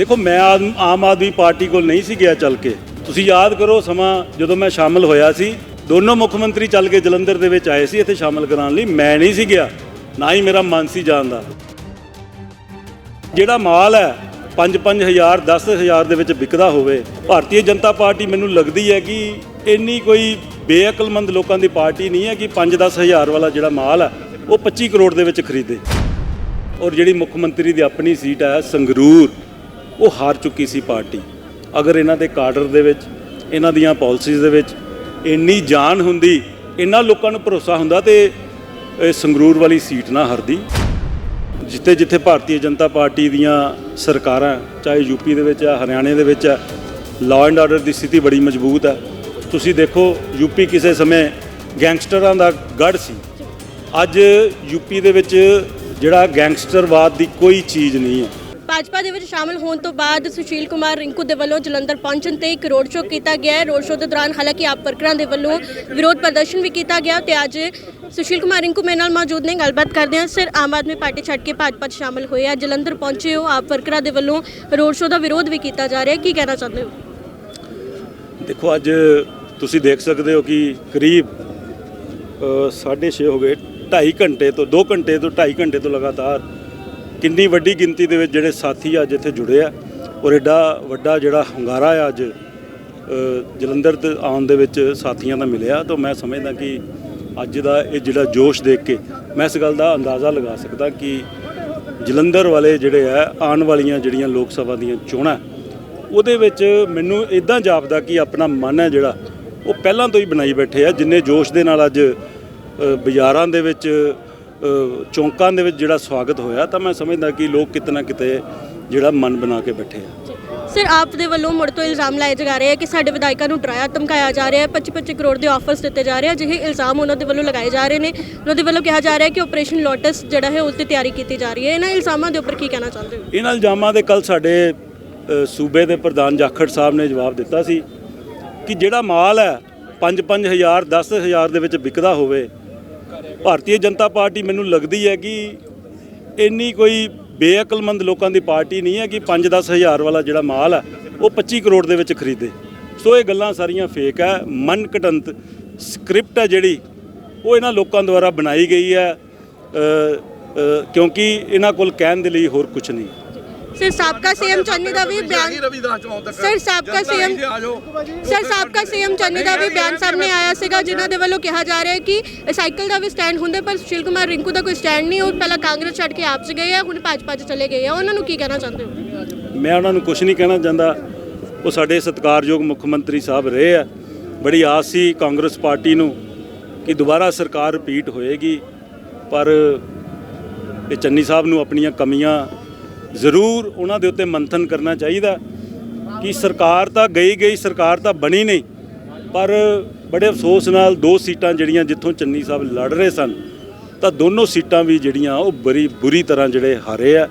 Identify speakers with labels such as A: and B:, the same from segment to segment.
A: ਦੇਖੋ, ਮੈਂ ਆਦਮ- ਆਮ ਆਦਮੀ ਪਾਰਟੀ ਕੋਲ ਨਹੀਂ ਸੀ ਗਿਆ ਚੱਲ ਕੇ। ਤੁਸੀਂ ਯਾਦ ਕਰੋ ਸਮਾਂ ਜਦੋਂ ਮੈਂ ਸ਼ਾਮਲ ਹੋਇਆ ਸੀ, ਦੋਨੋਂ ਮੁੱਖ ਮੰਤਰੀ ਚੱਲ ਕੇ ਜਲੰਧਰ ਦੇ ਵਿੱਚ ਆਏ ਸੀ, ਇੱਥੇ ਸ਼ਾਮਲ ਕਰਾਉਣ ਲਈ। ਮੈਂ ਨਹੀਂ ਸੀ ਗਿਆ, ਨਾ ਹੀ ਮੇਰਾ ਮਨ ਸੀ ਜਾਣ ਦਾ। ਜਿਹੜਾ ਮਾਲ ਹੈ 5-5000 10000 ਦੇ ਵਿੱਚ ਵਿਕਦਾ ਹੋਵੇ, ਭਾਰਤੀ ਜਨਤਾ ਪਾਰਟੀ ਮੈਨੂੰ ਲੱਗਦੀ ਹੈ ਕਿ ਇੰਨੀ ਕੋਈ ਬੇਅਕਲਮੰਦ ਲੋਕਾਂ ਦੀ ਪਾਰਟੀ ਨਹੀਂ ਹੈ ਕਿ 5-10000 ਵਾਲਾ ਜਿਹੜਾ ਮਾਲ ਹੈ, ਉਹ 25 ਕਰੋੜ ਦੇ ਵਿੱਚ ਖਰੀਦੇ। ਔਰ ਜਿਹੜੀ ਮੁੱਖ ਮੰਤਰੀ ਦੀ ਆਪਣੀ ਸੀਟ ਹੈ, ਸੰਗਰੂਰ। ਉਹ ਹਾਰ ਚੁੱਕੀ ਸੀ ਪਾਰਟੀ। ਅਗਰ ਇਹਨਾਂ ਦੇ ਕਾਡਰ ਦੇ ਵਿੱਚ, ਇਹਨਾਂ ਦੀਆਂ ਪਾਲਿਸੀਜ਼ ਦੇ ਵਿੱਚ ਇੰਨੀ ਜਾਨ ਹੁੰਦੀ ਇਹਨਾਂ ਲੋਕਾਂ ਨੂੰ ਭਰੋਸਾ ਹੁੰਦਾ ਤੇ ਇਹ ਸੰਗਰੂਰ ਵਾਲੀ ਸੀਟ ਨਾ ਹਰਦੀ। ਜਿੱਥੇ ਜਿੱਥੇ ਭਾਰਤੀ ਜਨਤਾ ਪਾਰਟੀ ਦੀਆਂ ਸਰਕਾਰਾਂ, ਚਾਹੇ ਯੂਪੀ ਦੇ ਵਿੱਚ ਆ, ਹਰਿਆਣੇ ਦੇ ਵਿੱਚ ਆ ਲਾਅ ਐਂਡ ਆਰਡਰ ਦੀ ਸਥਿਤੀ ਬੜੀ ਮਜ਼ਬੂਤ ਹੈ ਤੁਸੀਂ ਦੇਖੋ ਯੂਪੀ ਕਿਸੇ ਸਮੇਂ ਗੈਂਗਸਟਰਾਂ ਦਾ ਗੜ ਸੀ। ਅੱਜ ਯੂਪੀ ਦੇ ਵਿੱਚ ਜਿਹੜਾ ਗੈਂਗਸਟਰਵਾਦ ਦੀ ਕੋਈ ਚੀਜ਼ ਨਹੀਂ ਹੈ।
B: ਭਾਜਪਾ ਦੇ ਵਿੱਚ ਸ਼ਾਮਲ ਹੋਣ ਤੋਂ ਬਾਅਦ ਸੁਸ਼ੀਲ ਕੁਮਾਰ ਰਿੰਕੂ ਦੇ ਵੱਲੋਂ ਜਲੰਧਰ ਪਹੁੰਚਣ ਤੇ ਇੱਕ ਰੋਡ ਸ਼ੋਅ ਕੀਤਾ ਗਿਆ ਰੋਡ ਸ਼ੋਅ ਦੇ ਦੌਰਾਨ ਹਾਲਾਂਕਿ ਆਪ ਵਰਕਰਾਂ ਦੇ ਵੱਲੋਂ ਵਿਰੋਧ ਪ੍ਰਦਰਸ਼ਨ ਵੀ ਕੀਤਾ ਗਿਆ ਤੇ ਅੱਜ ਸੁਸ਼ੀਲ ਕੁਮਾਰ ਰਿੰਕੂ ਮੇਰੇ ਨਾਲ ਮੌਜੂਦ ਨੇ, ਗੱਲਬਾਤ ਕਰਦੇ ਹਾਂ। ਸਰ, ਆਮ ਆਦਮੀ ਪਾਰਟੀ ਛੱਡ ਕੇ ਭਾਜਪਾ 'ਚ ਸ਼ਾਮਲ ਹੋਏ ਆ, ਜਲੰਧਰ ਪਹੁੰਚੇ ਹੋ, ਆਪ ਵਰਕਰਾਂ ਦੇ ਵੱਲੋਂ ਰੋਡ ਸ਼ੋਅ ਦਾ ਵਿਰੋਧ ਵੀ ਕੀਤਾ ਜਾ ਰਿਹਾ ਕੀ ਕਹਿਣਾ ਚਾਹੁੰਦੇ ਹੋ?
A: ਦੇਖੋ, ਅੱਜ ਤੁਸੀਂ ਦੇਖ ਸਕਦੇ ਹੋ ਕਿ ਕਰੀਬ 6:30 ਹੋ ਗਏ 2.5 ਘੰਟੇ ਤੋਂ 2 ਘੰਟੇ ਤੋਂ 2.5 ਘੰਟੇ ਤੋਂ ਲਗਾਤਾਰ ਕਿੰਨੀ ਵੱਡੀ ਗਿਣਤੀ ਦੇ ਵਿੱਚ ਜਿਹੜੇ ਸਾਥੀ ਅੱਜ ਇੱਥੇ ਜੁੜੇ ਆ ਔਰ ਐਡਾ ਵੱਡਾ ਜਿਹੜਾ ਹੁੰਗਾਰਾ ਆ ਅੱਜ ਜਲੰਧਰ ਤੇ ਆਉਣ ਦੇ ਵਿੱਚ ਸਾਥੀਆਂ ਦਾ ਮਿਲਿਆ, ਤਾਂ ਮੈਂ ਸਮਝਦਾ ਕਿ ਅੱਜ ਦਾ ਇਹ ਜਿਹੜਾ ਜੋਸ਼ ਦੇਖ ਕੇ ਮੈਂ ਇਸ ਗੱਲ ਦਾ ਅੰਦਾਜ਼ਾ ਲਗਾ ਸਕਦਾ ਕਿ ਜਲੰਧਰ ਵਾਲੇ ਜਿਹੜੇ ਆ, ਆਉਣ ਵਾਲੀਆਂ ਜਿਹੜੀਆਂ ਲੋਕ ਸਭਾ ਦੀਆਂ ਚੋਣਾਂ, ਉਹਦੇ ਵਿੱਚ ਮੈਨੂੰ ਇਦਾਂ ਜਾਪਦਾ ਕਿ ਆਪਣਾ ਮਨ ਹੈ ਜਿਹੜਾ, ਉਹ ਪਹਿਲਾਂ ਤੋਂ ਹੀ ਬਣਾਈ ਬੈਠੇ ਆ, ਜਿੰਨੇ ਜੋਸ਼ ਦੇ ਨਾਲ ਅੱਜ ਬਾਜ਼ਾਰਾਂ ਦੇ ਵਿੱਚ ਚੌਂਕਾਂ ਦੇ ਵਿੱਚ ਜਿਹੜਾ ਸਵਾਗਤ ਹੋਇਆ ਤਾਂ ਮੈਂ ਸਮਝਦਾ ਕਿ ਲੋਕ ਕਿਤਨਾ ਕਿਤੇ ਜਿਹੜਾ ਮਨ ਬਣਾ ਕੇ ਬੈਠੇ ਆ।
B: ਸਰ ਆਪ ਦੇ ਵੱਲੋਂ ਮੁੜ ਤੋਂ ਇਲਜ਼ਾਮ ਲਾਏ ਜਾ ਰਹੇ ਆ ਕਿ ਸਾਡੇ ਵਿਧਾਇਕਾਂ ਨੂੰ ਡਰਾਇਆ ਧਮਕਾਇਆ ਜਾ ਰਿਹਾ ਹੈ 25-25 ਕਰੋੜ ਦੇ ਆਫਰਸ ਦਿੱਤੇ ਜਾ ਰਹੇ ਆ ਜਿਹੇ ਇਲਜ਼ਾਮ ਉਹਨਾਂ ਦੇ ਵੱਲੋਂ ਲਗਾਏ ਜਾ ਰਹੇ ਨੇ। ਉਹਨਾਂ ਦੇ ਵੱਲੋਂ ਕਿਹਾ ਜਾ ਰਿਹਾ ਕਿ ਆਪਰੇਸ਼ਨ ਲੋਟਸ ਜਿਹੜਾ ਹੈ ਉਸ ਦੀ ਤਿਆਰੀ ਕੀਤੀ ਜਾ ਰਹੀ ਹੈ। ਇਹਨਾਂ ਇਲਜ਼ਾਮਾਂ ਦੇ ਉੱਪਰ ਕੀ ਕਹਿਣਾ ਚਾਹੁੰਦੇ ਹੋ?
A: ਇਹਨਾਂ ਇਲਜ਼ਾਮਾਂ ਦੇ ਕੱਲ ਸਾਡੇ ਸੂਬੇ ਦੇ ਪ੍ਰਧਾਨ ਜਾਖੜ ਸਾਹਿਬ ਨੇ ਜਵਾਬ ਦਿੱਤਾ ਸੀ ਕਿ ਜਿਹੜਾ ਮਾਲ ਹੈ 5-5000 10000 ਦੇ ਵਿੱਚ ਵਿਕਦਾ ਹੋਵੇ ਭਾਰਤੀ ਜਨਤਾ ਪਾਰਟੀ ਮੈਨੂੰ ਲੱਗਦੀ ਹੈ ਕਿ ਇੰਨੀ ਕੋਈ ਬੇਅਕਲਮੰਦ ਲੋਕਾਂ ਦੀ ਪਾਰਟੀ ਨਹੀਂ ਹੈ ਕਿ 5-10000 ਵਾਲਾ ਜਿਹੜਾ ਮਾਲ ਹੈ, ਉਹ 25 ਕਰੋੜ ਦੇ ਵਿੱਚ ਖਰੀਦੇ। ਸੋ ਇਹ ਗੱਲਾਂ ਸਾਰੀਆਂ ਫੇਕ ਹੈ ਮਨ ਘਟੰਤ ਸਕ੍ਰਿਪਟ ਹੈ ਜਿਹੜੀ, ਉਹ ਇਹਨਾਂ ਲੋਕਾਂ ਦੁਆਰਾ ਬਣਾਈ ਗਈ ਹੈ ਕਿਉਂਕਿ ਇਹਨਾਂ ਕੋਲ ਕਹਿਣ ਦੇ ਲਈ ਹੋਰ ਕੁਝ ਨਹੀਂ।
B: ਸਰ ਸਾਬਕਾ ਸੀਐਮ ਚੰਨੀ ਦਾ ਵੀ ਬਿਆਨ
C: ਰਵਿਦਾਸ ਚੌਂਕ ਤੱਕ
B: ਸਰ ਸਾਬਕਾ ਸੀਐਮ ਸਰ ਸਾਬਕਾ ਸੀਐਮ ਚੰਨੀ ਦਾ ਵੀ ਬਿਆਨ ਸਾਹਮਣੇ ਆਇਆ ਸੀਗਾ ਜਿਨ੍ਹਾਂ ਦੇ ਵੱਲੋਂ ਕਿਹਾ ਜਾ ਰਿਹਾ ਹੈ ਕਿ ਸਾਈਕਲ ਦਾ ਵੀ ਸਟੈਂਡ ਹੁੰਦਾ ਪਰ ਸੁਸ਼ੀਲ ਕੁਮਾਰ ਰਿੰਕੂ ਦਾ ਕੋਈ ਸਟੈਂਡ ਨਹੀਂ ਉਹ ਪਹਿਲਾਂ ਕਾਂਗਰਸ ਛੱਡ ਕੇ ਆਪ 'ਚ ਗਏ ਆ ਹੁਣ ਭਾਜਪਾ 'ਚ ਚਲੇ ਗਏ ਆ। ਉਹਨਾਂ ਨੂੰ ਕੀ ਕਹਿਣਾ ਚਾਹੁੰਦੇ ਹੋ?
A: ਮੈਂ ਉਹਨਾਂ ਨੂੰ ਕੁਝ ਨਹੀਂ ਕਹਿਣਾ ਚਾਹੁੰਦਾ। ਉਹ ਸਾਡੇ ਸਤਿਕਾਰਯੋਗ ਮੁੱਖ ਮੰਤਰੀ ਸਾਹਿਬ ਰਹੇ ਆ। ਬੜੀ ਆਸ ਸੀ ਕਾਂਗਰਸ ਪਾਰਟੀ ਨੂੰ ਕਿ ਦੁਬਾਰਾ ਸਰਕਾਰ ਰਿਪੀਟ ਹੋਏਗੀ। ਪਰ ਇਹ ਚੰਨੀ ਸਾਹਿਬ ਨੂੰ ਆਪਣੀਆਂ ਕਮੀਆਂ ਜ਼ਰੂਰ ਉਹਨਾਂ ਦੇ ਉੱਤੇ ਮੰਥਨ ਕਰਨਾ ਚਾਹੀਦਾ ਕਿ ਸਰਕਾਰ ਤਾਂ ਗਈ ਗਈ, ਸਰਕਾਰ ਤਾਂ ਬਣੀ ਨਹੀਂ, ਪਰ ਬੜੇ ਅਫਸੋਸ ਨਾਲ ਦੋ ਸੀਟਾਂ ਜਿਹੜੀਆਂ ਜਿੱਥੋਂ ਚੰਨੀ ਸਾਹਿਬ ਲੜ ਰਹੇ ਸਨ, ਤਾਂ ਦੋਨੋਂ ਸੀਟਾਂ ਵੀ ਜਿਹੜੀਆਂ ਉਹ ਬੜੀ ਬੁਰੀ ਤਰ੍ਹਾਂ ਜਿਹੜੇ ਹਾਰੇ ਆ,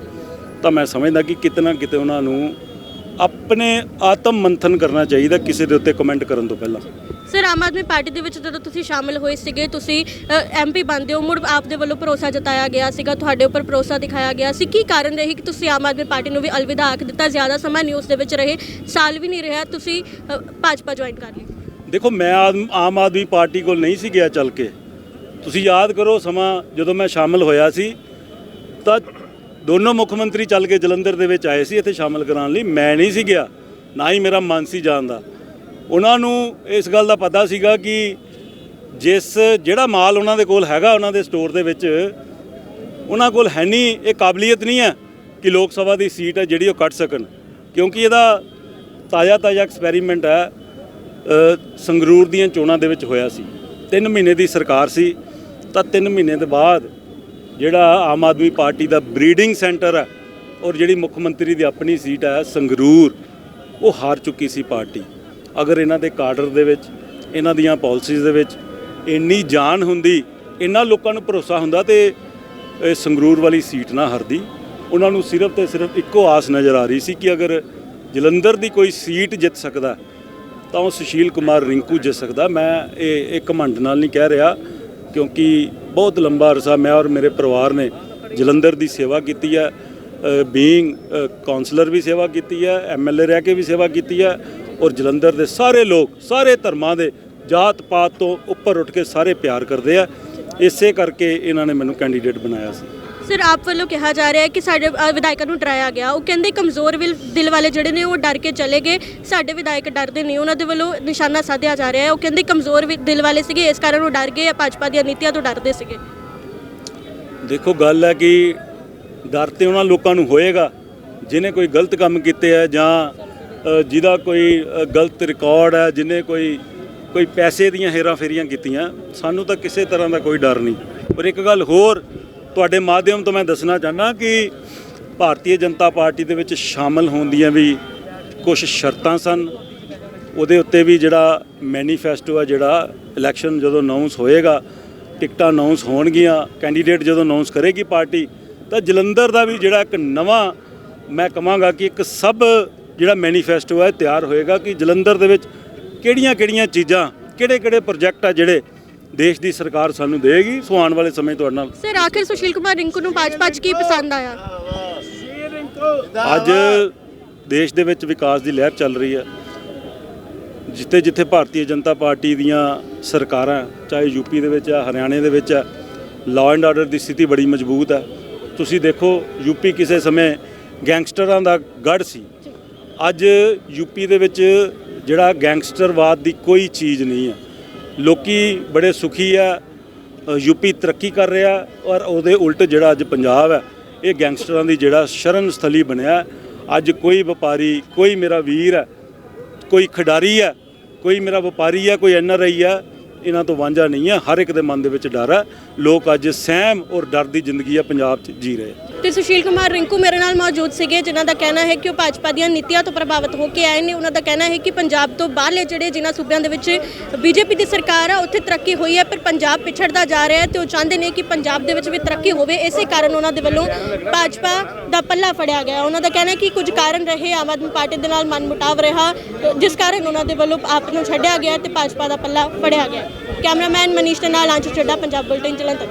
A: ਤਾਂ ਮੈਂ ਸਮਝਦਾ ਕਿ ਕਿਤਨਾ ਕਿਤੇ ਉਹਨਾਂ ਨੂੰ ਆਪਣੇ ਆਤਮ ਮੰਥਨ ਕਰਨਾ ਚਾਹੀਦਾ ਕਿਸੇ ਦੇ ਉੱਤੇ ਕਮੈਂਟ ਕਰਨ ਤੋਂ ਪਹਿਲਾਂ।
B: ਸਰ ਆਮ ਆਦਮੀ ਪਾਰਟੀ ਦੇ ਵਿੱਚ ਜਦੋਂ ਤੁਸੀਂ ਸ਼ਾਮਲ ਹੋਏ ਸੀਗੇ ਤੁਸੀਂ ਐਮਪੀ ਬਣਦੇ ਹੋ ਮੁੜ ਆਪ ਦੇ ਵੱਲੋਂ ਭਰੋਸਾ ਜਤਾਇਆ ਗਿਆ ਸੀਗਾ ਤੁਹਾਡੇ ਉੱਪਰ ਭਰੋਸਾ ਦਿਖਾਇਆ ਗਿਆ ਸੀ। ਕੀ ਕਾਰਨ ਰਹੀ ਕਿ ਤੁਸੀਂ ਆਮ ਆਦਮੀ ਪਾਰਟੀ ਨੂੰ ਵੀ ਅਲਵਿਦਾ ਆਖ ਦਿੱਤਾ? ਜ਼ਿਆਦਾ ਸਮਾਂ ਉਸ ਦੇ ਵਿੱਚ ਰਹੇ ਸਾਲ ਵੀ ਨਹੀਂ ਰਿਹਾ ਤੁਸੀਂ ਭਾਜਪਾ ਜੁਆਇਨ ਕਰ ਲਈ
A: ਦੇਖੋ ਮੈਂ ਆਮ ਆਦਮੀ ਪਾਰਟੀ ਕੋਲ ਨਹੀਂ ਸੀ ਗਿਆ ਚੱਲ ਕੇ। ਤੁਸੀਂ ਯਾਦ ਕਰੋ ਸਮਾਂ ਜਦੋਂ ਮੈਂ ਸ਼ਾਮਲ ਹੋਇਆ ਸੀ ਤਾਂ ਦੋਨੋਂ ਮੁੱਖ ਮੰਤਰੀ ਚੱਲ ਕੇ ਜਲੰਧਰ ਦੇ ਵਿੱਚ ਆਏ ਸੀ, ਇੱਥੇ ਸ਼ਾਮਲ ਕਰਾਉਣ ਲਈ। ਮੈਂ ਨਹੀਂ ਸੀ ਗਿਆ, ਨਾ ਹੀ ਮੇਰਾ ਮਨ ਸੀ ਜਾਣ ਦਾ। ਉਹਨਾਂ ਨੂੰ ਇਸ ਗੱਲ ਦਾ ਪਤਾ ਸੀਗਾ ਕਿ ਜਿਸ ਜਿਹੜਾ ਮਾਲ ਉਹਨਾਂ ਦੇ ਕੋਲ ਹੈਗਾ, ਉਹਨਾਂ ਦੇ ਸਟੋਰ ਦੇ ਵਿੱਚ, ਉਹਨਾਂ ਕੋਲ ਹੈ ਨਹੀਂ, ਇਹ ਕਾਬਲੀਅਤ ਨਹੀਂ ਹੈ ਕਿ ਲੋਕ ਸਭਾ ਦੀ ਸੀਟ ਹੈ ਜਿਹੜੀ ਉਹ ਕੱਢ ਸਕਣ। ਕਿਉਂਕਿ ਇਹਦਾ ਤਾਜ਼ਾ ਤਾਜ਼ਾ ਐਕਸਪੈਰੀਮੈਂਟ ਹੈ ਸੰਗਰੂਰ ਦੀਆਂ ਚੋਣਾਂ ਦੇ ਵਿੱਚ ਹੋਇਆ ਸੀ। 3 ਮਹੀਨੇ ਦੀ ਸਰਕਾਰ ਸੀ, ਤਾਂ 3 ਮਹੀਨੇ ਦੇ ਬਾਅਦ ਜਿਹੜਾ ਆਮ ਆਦਮੀ ਪਾਰਟੀ ਦਾ ਬਰੀਡਿੰਗ ਸੈਂਟਰ ਹੈ ਔਰ ਜਿਹੜੀ ਮੁੱਖ ਮੰਤਰੀ ਦੀ ਆਪਣੀ ਸੀਟ ਹੈ ਸੰਗਰੂਰ, ਉਹ ਹਾਰ ਚੁੱਕੀ ਸੀ ਪਾਰਟੀ। ਅਗਰ ਇਹਨਾਂ ਦੇ ਕਾਡਰ ਦੇ ਵਿੱਚ, ਇਹਨਾਂ ਦੀਆਂ ਪਾਲਿਸੀਜ਼ ਦੇ ਵਿੱਚ ਇੰਨੀ ਜਾਨ ਹੁੰਦੀ ਇਹਨਾਂ ਲੋਕਾਂ ਨੂੰ ਭਰੋਸਾ ਹੁੰਦਾ ਤੇ ਇਹ ਸੰਗਰੂਰ ਵਾਲੀ ਸੀਟ ਨਾ ਹਰਦੀ, ਉਹਨਾਂ ਨੂੰ ਸਿਰਫ ਤੇ ਸਿਰਫ ਇੱਕੋ ਆਸ ਨਜ਼ਰ ਆ ਰਹੀ ਸੀ ਕਿ ਅਗਰ ਜਲੰਧਰ ਦੀ ਕੋਈ ਸੀਟ ਜਿੱਤ ਸਕਦਾ, ਤਾਂ ਉਹ ਸੁਸ਼ੀਲ ਕੁਮਾਰ ਰਿੰਕੂ ਜਿੱਤ ਸਕਦਾ। ਮੈਂ ਇਹ ਇਹ ਘਮੰਡ ਨਾਲ ਨਹੀਂ ਕਹਿ ਰਿਹਾ, ਕਿਉਂਕਿ ਬਹੁਤ ਲੰਬਾ ਅਰਸਾ ਮੈਂ ਔਰ ਮੇਰੇ ਪਰਿਵਾਰ ਨੇ ਜਲੰਧਰ ਦੀ ਸੇਵਾ ਕੀਤੀ ਹੈ ਬੀਇੰਗ ਕਾਉਂਸਲਰ ਵੀ ਸੇਵਾ ਕੀਤੀ ਹੈ ਐਮਐਲਏ ਰਹਿ ਕੇ ਵੀ ਸੇਵਾ ਕੀਤੀ ਹੈ ਔਰ ਜਲੰਧਰ ਦੇ ਸਾਰੇ ਲੋਕ, ਸਾਰੇ ਧਰਮਾਂ ਦੇ ਜਾਤ ਪਾਤ ਤੋਂ ਉੱਪਰ ਉੱਠ ਕੇ ਸਾਰੇ ਪਿਆਰ ਕਰਦੇ ਆ। ਇਸੇ ਕਰਕੇ ਇਹਨਾਂ ਨੇ ਮੈਨੂੰ ਕੈਂਡੀਡੇਟ ਬਣਾਇਆ ਸੀ।
B: ਸਰ ਆਪ ਵੱਲੋਂ ਕਿਹਾ ਜਾ ਰਿਹਾ ਹੈ ਕਿ ਸਾਡੇ ਅ, ਵਿਧਾਇਕਾਂ ਨੂੰ ਡਰਾਇਆ ਗਿਆ। ਉਹ ਕਹਿੰਦੇ ਕਮਜ਼ੋਰ ਵਿਲ- ਦਿਲ ਵਾਲੇ ਜਿਹੜੇ ਨੇ ਉਹ ਡਰ ਕੇ ਚਲੇ ਗਏ। ਸਾਡੇ ਵਿਧਾਇਕ ਡਰਦੇ ਨਹੀਂ ਉਹਨਾਂ ਦੇ ਵੱਲੋਂ ਨਿਸ਼ਾਨਾ ਸਾਧਿਆ ਜਾ ਰਿਹਾ ਹੈ। ਉਹ ਕਹਿੰਦੇ ਕਮਜ਼ੋਰ ਵੀ- ਦਿਲ ਵਾਲੇ ਸੀਗੇ ਇਸ ਕਾਰਨ ਉਹ ਡਰ ਗਏ ਆ ਭਾਜਪਾ ਦੀਆਂ ਨੀਤੀਆਂ ਤੋਂ ਡਰਦੇ ਸੀਗੇ।
A: ਦੇਖੋ ਗੱਲ ਹੈ ਕਿ ਡਰ ਤੇ ਉਹਨਾਂ ਲੋਕਾਂ ਨੂੰ ਹੋਏਗਾ। ਜਿਨੇ ਕੋਈ ਗਲਤ ਕੰਮ ਕੀਤੇ ਆ ਜਾਂ ਅ, ਜਿਹਦਾ ਕੋਈ ਅ, ਗਲਤ ਰਿਕਾਰਡ ਹੈ ਜਿਨੇ ਕੋਈ ਕੋਈ ਪੈਸੇ ਦੀਆਂ ਹੇਰਾ ਫੇਰੀਆਂ ਕੀਤੀਆਂ ਸਾਨੂੰ ਤਾਂ ਕਿਸੇ ਤਰ੍ਹਾਂ ਦਾ ਕੋਈ ਡਰ ਨਹੀਂ। ਪਰ ਇੱਕ ਗੱਲ ਹੋਰ ਤੁਹਾਡੇ ਮਾਧਿਅਮ ਤੋਂ ਮੈਂ ਦੱਸਣਾ ਚਾਹਨਾ ਕਿ ਭਾਰਤੀ ਜਨਤਾ ਪਾਰਟੀ ਦੇ ਵਿੱਚ ਸ਼ਾਮਲ ਹੋਣ ਦੀਆਂ ਵੀ ਕੁਝ ਸ਼ਰਤਾਂ ਸਨ। ਉਹਦੇ ਉੱਤੇ ਵੀ ਜਿਹੜਾ ਮੈਨੀਫੈਸਟੋ ਆ, ਜਿਹੜਾ ਇਲੈਕਸ਼ਨ ਜਦੋਂ ਅਨਾਉਂਸ ਹੋਏਗਾ, ਟਿਕਟਾਂ ਅਨਾਉਂਸ ਹੋਣਗੀਆਂ ਕੈਂਡੀਡੇਟ ਜਦੋਂ ਅਨਾਉਂਸ ਕਰੇਗੀ ਪਾਰਟੀ, ਤਾਂ ਜਲੰਧਰ ਦਾ ਵੀ ਜਿਹੜਾ ਇੱਕ ਨਵਾਂ ਮੈਂ ਕਹਾਂਗਾ ਕਿ ਇੱਕ ਸਭ ਜਿਹੜਾ ਮੈਨੀਫੈਸਟੋ ਹੈ ਤਿਆਰ ਹੋਏਗਾ ਕਿ ਜਲੰਧਰ ਦੇ ਵਿੱਚ ਕਿਹੜੀਆਂ-ਕਿਹੜੀਆਂ ਚੀਜ਼ਾਂ, ਕਿਹੜੇ-ਕਿਹੜੇ ਪ੍ਰੋਜੈਕਟ ਆ ਜਿਹੜੇ ਦੇਸ਼ ਦੀ ਸਰਕਾਰ ਸਾਨੂੰ ਦੇਗੀ ਸੋ ਆਉਣ ਵਾਲੇ ਸਮੇਂ ਤੁਹਾਡੇ ਨਾਲ।
B: ਸਰ ਆਖਿਰ ਸੁਸ਼ੀਲ ਕੁਮਾਰ ਰਿੰਕੂ ਨੂੰ ਭਾਜਪਾ 'ਚ ਕੀ ਪਸੰਦ ਆਇਆ?
A: ਅੱਜ ਦੇਸ਼ ਦੇ ਵਿੱਚ ਵਿਕਾਸ ਦੀ ਲਹਿਰ ਚੱਲ ਰਹੀ ਹੈ। ਜਿੱਥੇ ਜਿੱਥੇ ਭਾਰਤੀ ਜਨਤਾ ਪਾਰਟੀ ਦੀਆਂ ਸਰਕਾਰਾਂ ਚਾਹੇ ਯੂਪੀ ਦੇ ਵਿੱਚ ਆ ਹਰਿਆਣੇ ਦੇ ਵਿੱਚ ਆ ਲਾਅ ਐਂਡ ਆਰਡਰ ਦੀ ਸਥਿਤੀ ਬੜੀ ਮਜ਼ਬੂਤ ਹੈ ਤੁਸੀਂ ਦੇਖੋ ਯੂਪੀ ਕਿਸੇ ਸਮੇਂ ਗੈਂਗਸਟਰਾਂ ਦਾ ਗੜ ਸੀ। ਅੱਜ ਯੂਪੀ ਦੇ ਵਿੱਚ ਜਿਹੜਾ ਗੈਂਗਸਟਰਵਾਦ ਦੀ ਕੋਈ ਚੀਜ਼ ਨਹੀਂ ਹੈ। ਲੋਕੀ ਬੜੇ ਸੁਖੀ ਆ ਯੂਪੀ ਤਰੱਕੀ ਕਰ ਰਿਹਾ ਔਰ ਉਹਦੇ ਉਲਟ ਜਿਹੜਾ ਅੱਜ ਪੰਜਾਬ ਹੈ ਇਹ ਗੈਂਗਸਟਰਾਂ ਦੀ ਜਿਹੜਾ ਸ਼ਰਨ ਸਥਲੀ ਬਣਿਆ। ਅੱਜ ਕੋਈ ਵਪਾਰੀ, ਕੋਈ ਮੇਰਾ ਵੀਰ ਹੈ ਕੋਈ ਖਿਡਾਰੀ ਹੈ ਕੋਈ ਮੇਰਾ ਵਪਾਰੀ ਹੈ ਕੋਈ ਐਨਆਰਆਈ ਹੈ ਇਹਨਾਂ ਤੋਂ ਵਾਂਝਾ ਨਹੀਂ ਹੈ ਹਰ ਇੱਕ ਦੇ ਮਨ ਦੇ ਵਿੱਚ ਡਰ ਹੈ ਲੋਕ ਅੱਜ ਸਹਿਮ ਔਰ ਡਰ ਦੀ ਜ਼ਿੰਦਗੀ ਆ ਪੰਜਾਬ 'ਚ ਜੀ ਰਹੇ।
B: ਤੇ ਸੁਸ਼ੀਲ ਕੁਮਾਰ ਰਿੰਕੂ ਮੇਰੇ ਨਾਲ ਮੌਜੂਦ ਸੀਗੇ, ਜਿਨ੍ਹਾਂ ਦਾ ਕਹਿਣਾ ਹੈ ਕਿ ਉਹ ਭਾਜਪਾ ਦੀਆਂ ਨੀਤੀਆਂ ਤੋਂ ਪ੍ਰਭਾਵਿਤ ਹੋ ਕੇ ਆਏ ਨੇ। ਉਹਨਾਂ ਦਾ ਕਹਿਣਾ ਹੈ ਕਿ ਪੰਜਾਬ ਤੋਂ ਬਾਹਰਲੇ ਜਿਹੜੇ ਜਿਨ੍ਹਾਂ ਸੂਬਿਆਂ ਦੇ ਵਿੱਚ ਬੀਜੇਪੀ ਦੀ ਸਰਕਾਰ ਆ, ਉੱਥੇ ਤਰੱਕੀ ਹੋਈ ਹੈ, ਪਰ ਪੰਜਾਬ ਪਿਛੜਦਾ ਜਾ ਰਿਹਾ ਹੈ ਤੇ ਉਹ ਚਾਹੁੰਦੇ ਨੇ ਕਿ ਪੰਜਾਬ ਦੇ ਵਿੱਚ ਵੀ ਤਰੱਕੀ ਹੋਵੇ। ਇਸੇ ਕਾਰਨ ਉਹਨਾਂ ਦੇ ਵੱਲੋਂ ਭਾਜਪਾ ਦਾ ਪੱਲਾ ਫੜਿਆ ਗਿਆ। ਉਹਨਾਂ ਦਾ ਕਹਿਣਾ ਹੈ ਕਿ ਕੁਝ ਕਾਰਨ ਰਹੇ ਆਮ ਆਦਮੀ ਪਾਰਟੀ ਦੇ ਨਾਲ ਮਨਮੁਟਾਵ ਰਿਹਾ, ਜਿਸ ਕਾਰਨ ਉਹਨਾਂ ਦੇ ਵੱਲੋਂ ਆਪ ਨੂੰ ਛੱਡਿਆ ਗਿਆ ਤੇ ਭਾਜਪਾ ਦਾ ਪੱਲਾ ਫੜਿਆ ਗਿਆ। ਕੈਮਰਾਮੈਨ ਮਨੀਸ਼ ਦੇ ਨਾਲ ਆਂਚੂ ਚੱਡਾ ਪੰਜਾਬ ਬੁਲਟਨ ਜਲੰਧਰ।